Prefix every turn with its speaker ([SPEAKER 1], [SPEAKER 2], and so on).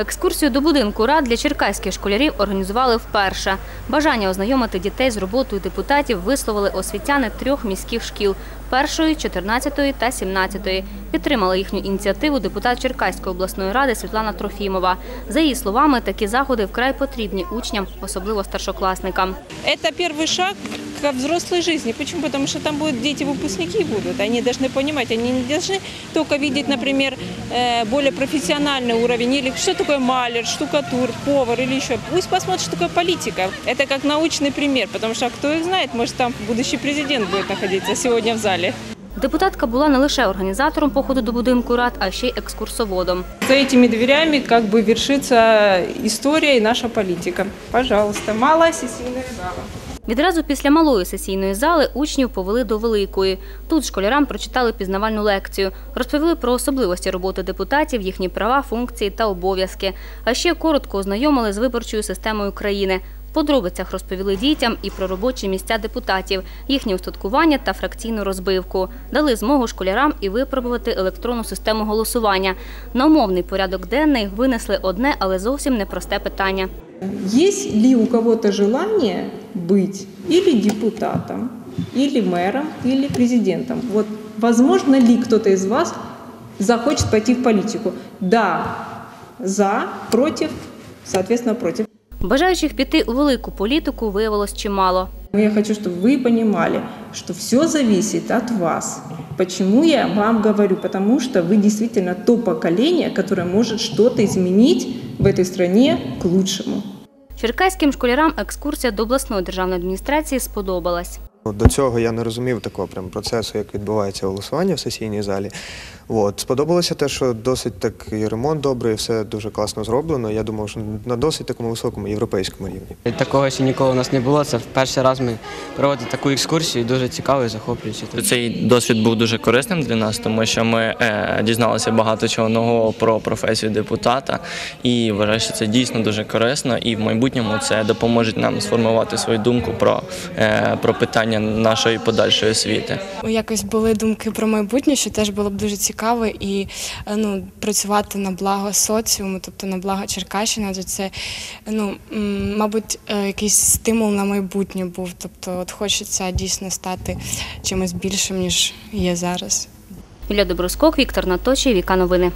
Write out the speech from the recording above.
[SPEAKER 1] Екскурсію до будинку рад для черкаських школярів організували вперше. Бажання ознайомити дітей з роботою депутатів висловили освітяни трьох міських шкіл першої, 14 та 17. Підтримала їхню ініціативу депутат Черкаської обласної ради Світлана Трофімова. За її словами, такі заходи вкрай потрібні учням, особливо старшокласникам.
[SPEAKER 2] Это первый шаг к взрослой жизни. Почему? Потому что там будут дети-выпускники будут. Они должны понимать, они не должны только видеть, например, э, более профессиональный уровень, или что такое маляр, штукатур, повар или еще. Пусть посмотрят, что такое политика. Это как научный пример, потому что кто их знает, может там будущий президент будет находиться сегодня в зале.
[SPEAKER 1] Депутатка була не лише організатором походу до будинку рад, а ще й екскурсоводом.
[SPEAKER 2] За этими дверями как бы вершится история и наша политика. Пожалуйста, малая сессийная зала.
[SPEAKER 1] Відразу після малої сесійної зали учнів повели до великої. Тут школярам прочитали пізнавальну лекцію, розповіли про особливості роботи депутатів, їхні права, функції та обов'язки. А ще коротко ознайомили з виборчою системою країни. Подробицях розповіли дітям і про робочі місця депутатів, їхнє устаткування та фракційну розбивку. Дали змогу школярам і випробувати електронну систему голосування. На умовний порядок денний винесли одне, але зовсім непросте питання.
[SPEAKER 2] Есть ли у кого-то желание быть или депутатом, или мэром, или президентом? Вот возможно ли кто-то из вас захочет пойти в политику? Да, за, против, соответственно, против.
[SPEAKER 1] Бажаючих піти у велику політику виявилось чимало.
[SPEAKER 2] Но я хочу, чтобы вы понимали, что все зависит от вас. Почему я вам говорю? Потому что вы действительно то поколение, которое может что-то изменить в этой стране к лучшему.
[SPEAKER 1] Черкаським школярам екскурсія до обласної державної адміністрації сподобалась.
[SPEAKER 3] До цього я не розумів такого прям процесу, як відбувається голосування в сесійній залі. От. Сподобалося те, що досить так і ремонт добрий, все дуже класно зроблено. Я думав, що на досить такому високому європейському рівні.
[SPEAKER 4] Такого ще ніколи у нас не було. Це в перший раз ми проводимо таку екскурсію, дуже цікаво і захоплююче.
[SPEAKER 5] Цей досвід був дуже корисним для нас, тому що ми е, дізналися багато чого нового про професію депутата, і вважаю, що це дійсно дуже корисно. І в майбутньому це допоможе нам сформувати свою думку про, е, про питання нашої подальшої освіти.
[SPEAKER 6] Якось були думки про майбутнє, що теж було б дуже цікаво і е, ну, працювати на благо соціуму, тобто на благо Черкащини, адже це, ну, мабуть, е, якийсь стимул на майбутнє був. Тобто, от хочеться дійсно стати чимось більшим, ніж є зараз.
[SPEAKER 1] Юлія Доброскок, Віктор Наточий, Віка Новини.